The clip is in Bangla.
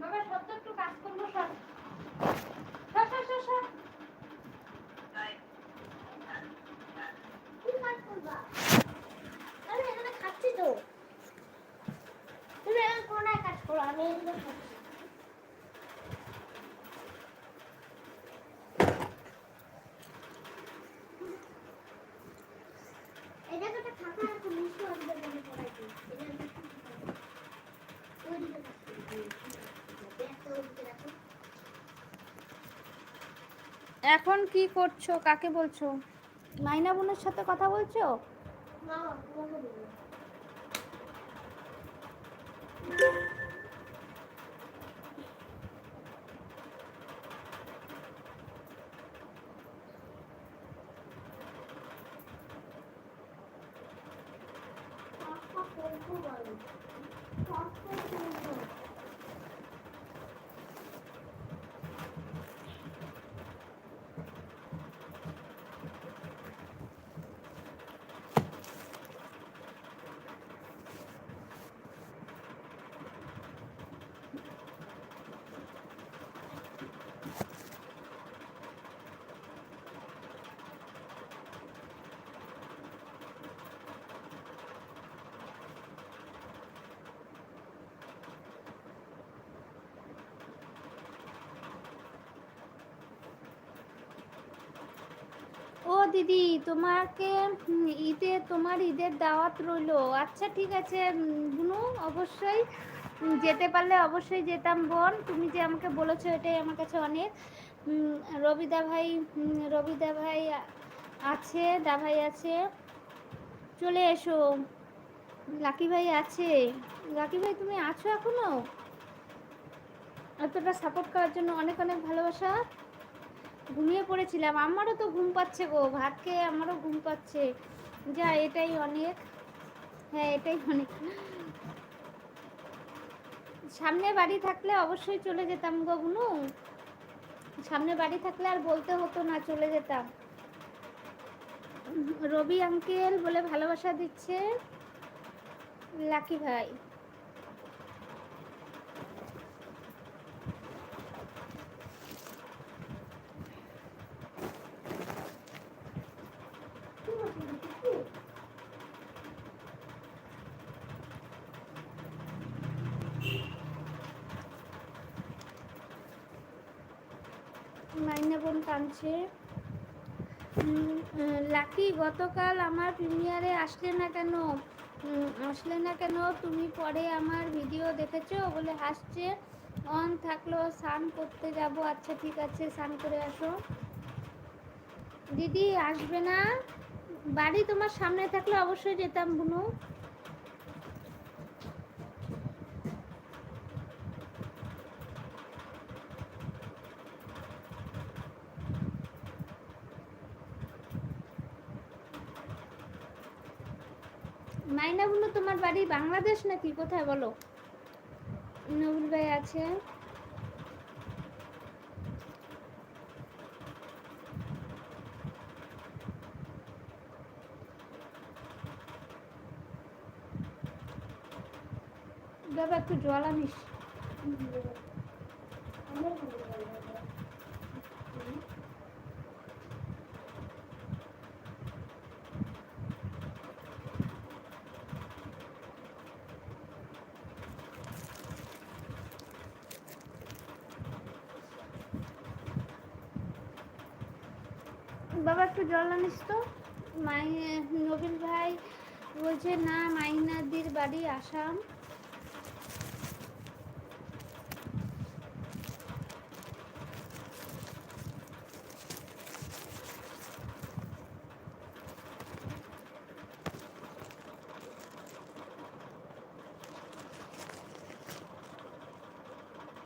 বাবা একটু কাজ করব কাজ করবা? আমি এখানে খাচ্ছি তো। তুমি এখন কোনায় কাজ করো, আমি এখানে খাচ্ছি। এখন কি করছ? কাকে বলছো? মাইনা বোনের সাথে কথা বলছো? না, তোমাকে ও দিদি, তোমাকে ঈদে, তোমার ঈদের দাওয়াত রইল। আচ্ছা ঠিক আছে বুনু, অবশ্যই যেতে পারলে অবশ্যই যেতাম, বোন। তুমি যে আমাকে বলেছ, এটাই আমার কাছে অনেক। রবিদা ভাই রবিদা ভাই আছে, দা ভাই আছে। চলে এসো। লাকি ভাই আছে। লাকি ভাই, তুমি আছো এখনও? এতটা সাপোর্ট করার জন্য অনেক অনেক ভালোবাসা। ঘুমিয়ে পড়েছিলাম। আমারও তো ঘুম পাচ্ছে গো, ভাত খেয়ে আমারও ঘুম পাচ্ছে। যা, এটাই অনেক। হ্যাঁ এটাই অনেক। সামনে বাড়ি থাকলে অবশ্যই চলে যেতাম গো বুনু। সামনে বাড়ি থাকলে আর বলতে হতো না, চলে যেতাম। রবি আঙ্কেল বলে ভালোবাসা দিচ্ছে। লাকি ভাই। মাইনা বোন কাঁদছে লাকি, গতকাল আমার প্রিমিয়ারে আসলে না কেন? আসলে না কেন? তুমি পরে আমার ভিডিও দেখেছ? বলে হাসছে। অন থাকল, স্নান করতে যাব। আচ্ছা ঠিক আছে, স্নান করে আসো। দিদি, আসবে না? বাড়ি তোমার সামনে থাকলে অবশ্যই যেতাম, বুনু। মাইনা বুনু তোমার বাড়ি বাংলাদেশ নাকি? কোথায় বলো? নবুল ভাই আছে। বাবা, একটু জল আনিস। বাবা একটু জল আনিস তো। মাই নবীন ভাই বলছে না মাইনাদির বাড়ি আসাম।